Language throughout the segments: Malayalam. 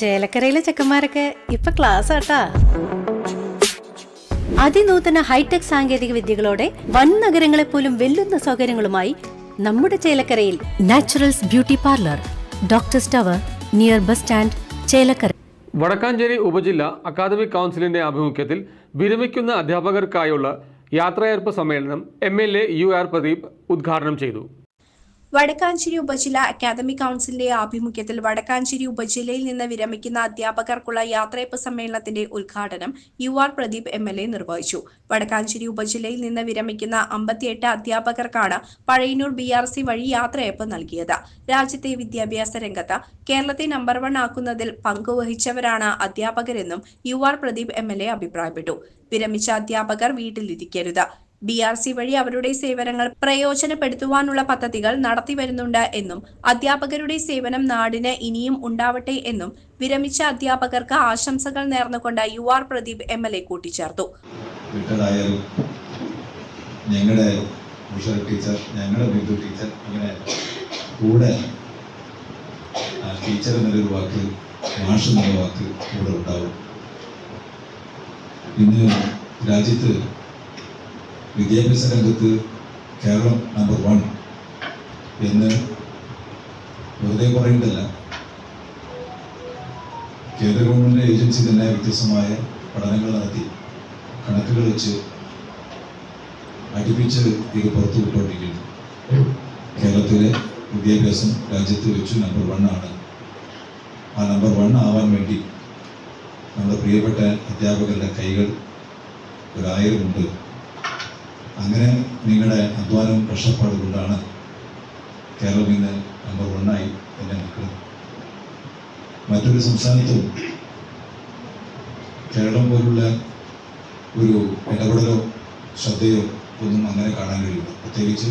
ചേലക്കരയിലെ ചെക്കന്മാരൊക്കെ ഇപ്പൊ ക്ലാസ് ആട്ടാ. അതിനൂതന ഹൈടെക് സാങ്കേതിക വിദ്യകളോടെ വൻ നഗരങ്ങളെ പോലും വെല്ലുന്ന സൗകര്യങ്ങളുമായി നമ്മുടെ ചേലക്കരയിൽ naturals beauty parlour doctor tower near bus stand Chelakkara. Vadakkanchery ഉപജില്ല അക്കാദമിക് കൗൺസിലിന്റെ ആഭിമുഖ്യത്തിൽ വിരമിക്കുന്ന അധ്യാപകർക്കായുള്ള യാത്രയർപ്പ് സമ്മേളനം M L A U R Pradeep ഉദ്ഘാടനം ചെയ്തു. വടക്കാഞ്ചേരി ഉപജില്ല അക്കാദമി കൗൺസിലിന്റെ ആഭിമുഖ്യത്തിൽ വടക്കാഞ്ചേരി ഉപജില്ലയിൽ നിന്ന് വിരമിക്കുന്ന അധ്യാപകർക്കുള്ള യാത്രയപ്പ് സമ്മേളനത്തിന്റെ ഉദ്ഘാടനം U R Pradeep M L A നിർവഹിച്ചു. വടക്കാഞ്ചേരി ഉപജില്ലയിൽ നിന്ന് വിരമിക്കുന്ന അമ്പത്തിയെട്ട് അധ്യാപകർക്കാണ് പഴയന്നൂർ ബി ആർ സി വഴി യാത്രയപ്പ് നൽകിയത്. രാജ്യത്തെ വിദ്യാഭ്യാസ രംഗത്ത് കേരളത്തെ നമ്പർ വൺ ആക്കുന്നതിൽ പങ്കുവഹിച്ചവരാണ് അധ്യാപകരെന്നും U R Pradeep M L A അഭിപ്രായപ്പെട്ടു. വിരമിച്ച അധ്യാപകർ വീട്ടിലിരിക്കരുത്. ബി ആർ സി വഴി അവരുടെ സേവനങ്ങൾ പ്രയോജനപ്പെടുത്തുവാനുള്ള പദ്ധതികൾ നടത്തിവരുന്നുണ്ട് എന്നും അധ്യാപകരുടെ സേവനം നാടിന് ഇനിയും ഉണ്ടാവട്ടെ എന്നും വിരമിച്ച അധ്യാപകർക്ക് ആശംസകൾ നേർന്നുകൊണ്ട് U R Pradeep M L A കൂട്ടിച്ചേർത്തു. ഞങ്ങളുടെ ടീച്ചർ ഞങ്ങളുടെ ടീച്ചർ അങ്ങനെ ടീച്ചർ എന്നൊരു വാക്ക് മാഷ് എന്നുള്ള വാക്ക് കൂടെ ഉണ്ടാവും. ഇന്ന് രാജ്യത്ത് വിദ്യാഭ്യാസ രംഗത്ത് കേരളം നമ്പർ വൺ എന്ന് വെറുതെ പറയുന്നതല്ല കേന്ദ്ര ഗവൺമെന്റ് ഏജൻസി തന്നെ വ്യത്യസ്തമായ പഠനങ്ങൾ നടത്തി കണക്കുകൾ വെച്ച് അടുപ്പിച്ച് ഇത് പുറത്തു വിട്ടുകൊണ്ടിരിക്കുന്നു. കേരളത്തിലെ വിദ്യാഭ്യാസം രാജ്യത്ത് വെച്ച് നമ്പർ വൺ ആണ്. ആ നമ്പർ വൺ ആവാൻ വേണ്ടി നമ്മുടെ പ്രിയപ്പെട്ട അധ്യാപകരുടെ കൈകൾ ഒരായിരമുണ്ട്. അങ്ങനെ നിങ്ങളുടെ അധ്വാനവും കഷ്ടപ്പാട് കൊണ്ടാണ് കേരളം ഇന്ന് നമ്പർ വണ്ണായി എന്നെ നിൽക്കുന്നത്. മറ്റൊരു സംസ്ഥാനത്തും കേരളം പോലുള്ള ഒരു ഇടപെടലോ ശ്രദ്ധയോ ഒന്നും അങ്ങനെ കാണാൻ കഴിയില്ല. പ്രത്യേകിച്ച്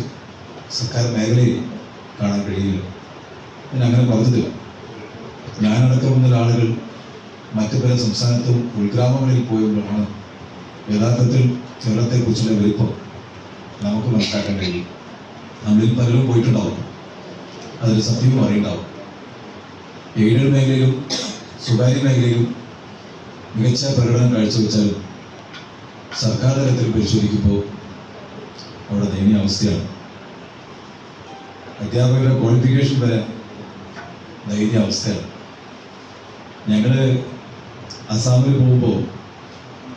സർക്കാർ മേഖലയിൽ കാണാൻ കഴിയില്ല. ഞാൻ അങ്ങനെ പറഞ്ഞിട്ടില്ല. ഞാനടക്കമുള്ള ആളുകൾ മറ്റു പല സംസ്ഥാനത്തും ഉൾഗ്രാമങ്ങളിൽ പോയുമ്പോഴാണ് യഥാർത്ഥത്തിൽ കേരളത്തെക്കുറിച്ചുള്ള വലിപ്പം നമുക്ക് മനസ്സിലാക്കാൻ കഴിയും. നമ്മളിൽ പലരും പോയിട്ടുണ്ടാവും. അതൊരു സത്യവും അറിയുണ്ടാവും എയ്ഡഡ് മേഖലയിലും സ്വകാര്യ മേഖലയിലും മികച്ച പ്രകടനം കാഴ്ചവെച്ചാലും സർക്കാർ തലത്തിൽ പരിശോധിക്കുമ്പോൾ അവിടെ ദയനീയ അവസ്ഥയാണ്. അധ്യാപകരുടെ ക്വാളിഫിക്കേഷൻ വരെ ദയനീയ അവസ്ഥയാണ്. ഞങ്ങൾ അസാമിൽ പോകുമ്പോൾ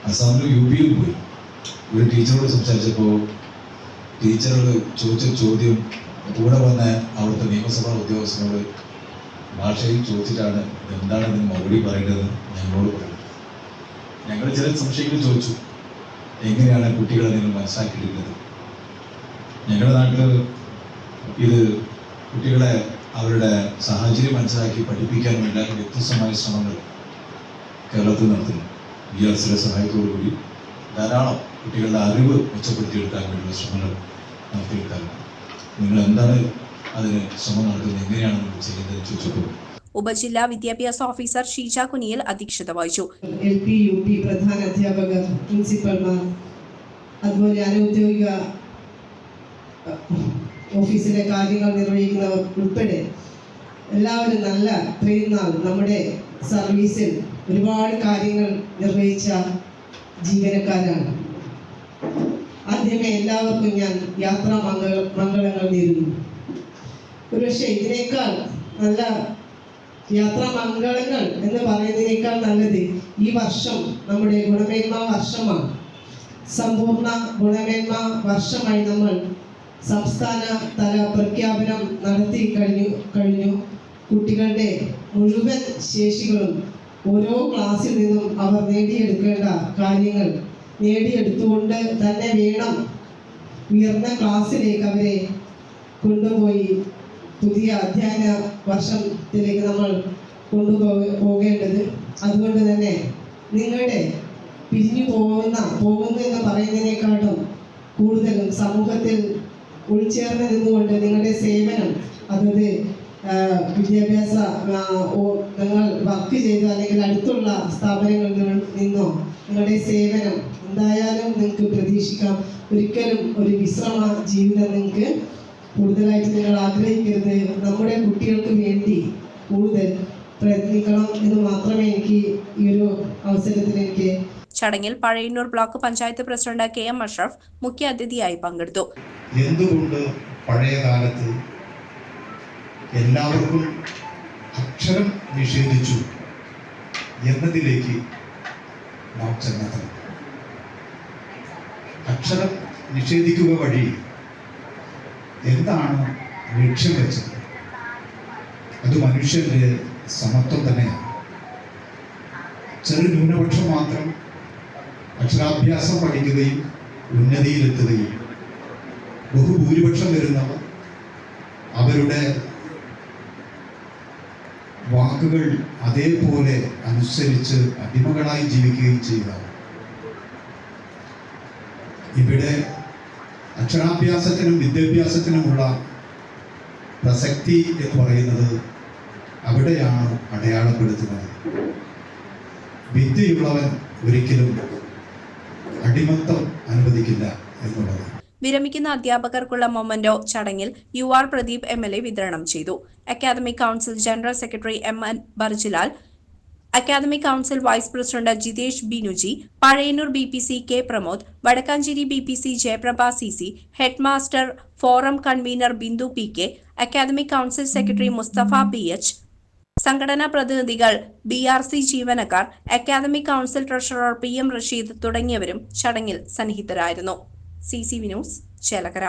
അസാമിൽ യു പിയിൽ പോയി. ഒരു ടീച്ചറോട് സംസാരിച്ചപ്പോൾ ടീച്ചറോട് ചോദിച്ച ചോദ്യം കൂടെ വന്ന അവിടുത്തെ നിയമസഭാ ഉദ്യോഗസ്ഥനോട് ഭാഷയിൽ ചോദിച്ചിട്ടാണ് എന്താണ് ഇതിന് മറുപടി പറയേണ്ടത് ഞങ്ങളോട് പറയുന്നത് ഞങ്ങൾ ചില സംശയങ്ങൾ ചോദിച്ചു. എങ്ങനെയാണ് കുട്ടികളെ നിങ്ങൾ മനസ്സിലാക്കിയിട്ടുള്ളത് ഞങ്ങളുടെ നാട്ടിൽ ഇത് കുട്ടികളെ അവരുടെ സാഹചര്യം മനസ്സിലാക്കി പഠിപ്പിക്കാൻ വേണ്ട വ്യത്യസ്തമായ ശ്രമങ്ങൾ കേരളത്തിൽ നടത്തുന്നു. സിയുടെ സഹായത്തോടു കൂടി ധാരാളം കുട്ടികളുടെ അറിവ് മെച്ചപ്പെടുത്തിയെടുക്കാൻ വേണ്ടിയുള്ള ശ്രമങ്ങൾ നടത്തിയെടുക്കാറുണ്ട്. നിങ്ങൾ എന്താണ് അതിന് ശ്രമം നടത്തുന്നത്? എങ്ങനെയാണ് നിങ്ങൾ ചെയ്യുന്നത് ചോദിച്ചപ്പോൾ ഉപജില്ലാ വിദ്യാഭ്യാസ ഓഫീസർ ഷീജ കുനിയിൽ അധ്യക്ഷത വഹിച്ചു. എൽ പി യു പി പ്രധാന അധ്യാപകർ പ്രിൻസിപ്പൽമാർ അതുപോലെ അനൗദ്യോഗിക ഓഫീസിലെ കാര്യങ്ങൾ നിർവഹിക്കുന്നവർ ഉൾപ്പെടെ എല്ലാവരും നല്ല പെരുന്നാൾ നമ്മുടെ സർവീസിൽ ഒരുപാട് കാര്യങ്ങൾ നിർവഹിച്ച ജീവനക്കാരാണ്. ആദ്യമേ എല്ലാവർക്കും ഞാൻ യാത്രാ മംഗള മംഗളങ്ങൾ നേരുന്നു. ഒരുപക്ഷെ ഇതിനേക്കാൾ നല്ല യാത്രാ മംഗളങ്ങൾ എന്ന് പറയുന്നതിനേക്കാൾ നല്ലത് ഈ വർഷം നമ്മുടെ ഗുണമേന്മ വർഷമാണ്. സമ്പൂർണ ഗുണമേന്മ വർഷമായി നമ്മൾ സംസ്ഥാന തല പ്രഖ്യാപനം നടത്തി കഴിഞ്ഞു കഴിഞ്ഞു. കുട്ടികളുടെ മുഴുവൻ ശേഷികളും ഓരോ ക്ലാസ്സിൽ നിന്നും അവർ നേടിയെടുക്കേണ്ട കാര്യങ്ങൾ നേടിയെടുത്തുകൊണ്ട് തന്നെ വേണം ഉയർന്ന ക്ലാസ്സിലേക്ക് അവരെ കൊണ്ടുപോയി പുതിയ അധ്യയന വർഷത്തിലേക്ക് നമ്മൾ കൊണ്ടുപോ പോകേണ്ടത്. അതുകൊണ്ട് തന്നെ നിങ്ങളുടെ പിരിഞ്ഞു പോകുന്ന പോകുന്നു എന്ന് പറയുന്നതിനേക്കാളും കൂടുതലും സമൂഹത്തിൽ ഉൾച്ചേർന്ന് നിന്നുകൊണ്ട് നിങ്ങളുടെ സേവനം അതത് വിദ്യാഭ്യാസ നിങ്ങൾ വർക്ക് ചെയ്ത അല്ലെങ്കിൽ അടുത്തുള്ള സ്ഥാപനങ്ങളിൽ നിന്ന് നിന്നോ നിങ്ങളുടെ സേവനം എന്തായാലും നിങ്ങൾക്ക് പ്രതീക്ഷിക്കാം. ഒരിക്കലും ഒരു വിശ്രമ ജീവിതം നിങ്ങൾക്ക് കൂടുതലായിട്ട് നിങ്ങൾ ആഗ്രഹിക്കരുത്. നമ്മുടെ കുട്ടികൾക്ക് വേണ്ടി കൂടുതൽ പ്രയത്നിക്കണം എന്ന് മാത്രമേ എനിക്ക് ഈ ഒരു അവസരത്തിൽ എനിക്ക് ചടങ്ങിൽ Pazhayannur block panchayat president K M Ashraf മുഖ്യ അതിഥിയായി പങ്കെടുത്തു. എന്തുകൊണ്ട് പഴയ കാലത്ത് എല്ലാവർക്കും അക്ഷരം നിഷേധിച്ചു എന്നതിലേക്ക് നാം ചെന്നത് അക്ഷരം നിഷേധിക്കുക വഴി എന്താണ് ലക്ഷ്യം വെച്ചത്? അത് മനുഷ്യന്റെ സമത്വം തന്നെയാണ്. ചെറു ന്യൂനപക്ഷം മാത്രം അക്ഷരാഭ്യാസം പഠിക്കുകയും ഉന്നതിയിലെത്തുകയും ബഹുഭൂരിപക്ഷം വരുന്നവർ അവരുടെ വാക്കുകൾ അതേപോലെ അനുസരിച്ച് അടിമകളായി ജീവിക്കുകയും ചെയ്യുക. ഇവിടെ അക്ഷരാഭ്യാസത്തിനും വിദ്യാഭ്യാസത്തിനുമുള്ള പ്രസക്തി എന്ന് പറയുന്നത് അവിടെയാണ് അടയാളപ്പെടുത്തുന്നത്. വിദ്യയുള്ളവൻ ഒരിക്കലും അടിമത്തം അനുവദിക്കില്ല എന്നുള്ളത്. വിരമിക്കുന്ന അധ്യാപകർക്കുള്ള മൊമന്റോ ചടങ്ങിൽ U R Pradeep M L A വിതരണം ചെയ്തു. Academic council general secretary M N Barjilal academic council vice president Jithesh Binuji Pazhayannur B P C K Pramod Vadakkanchery B P C Jayaprabha C C head master forum convener Bindu P K academic council secretary Musthafa P H സംഘടനാ പ്രതിനിധികൾ ബി ആർ സി ജീവനക്കാർ അക്കാദമിക് കൗൺസിൽ ട്രഷറർ പി എം റഷീദ് തുടങ്ങിയവരും ചടങ്ങിൽ സന്നിഹിതരായിരുന്നു. C C V news Chelakkara.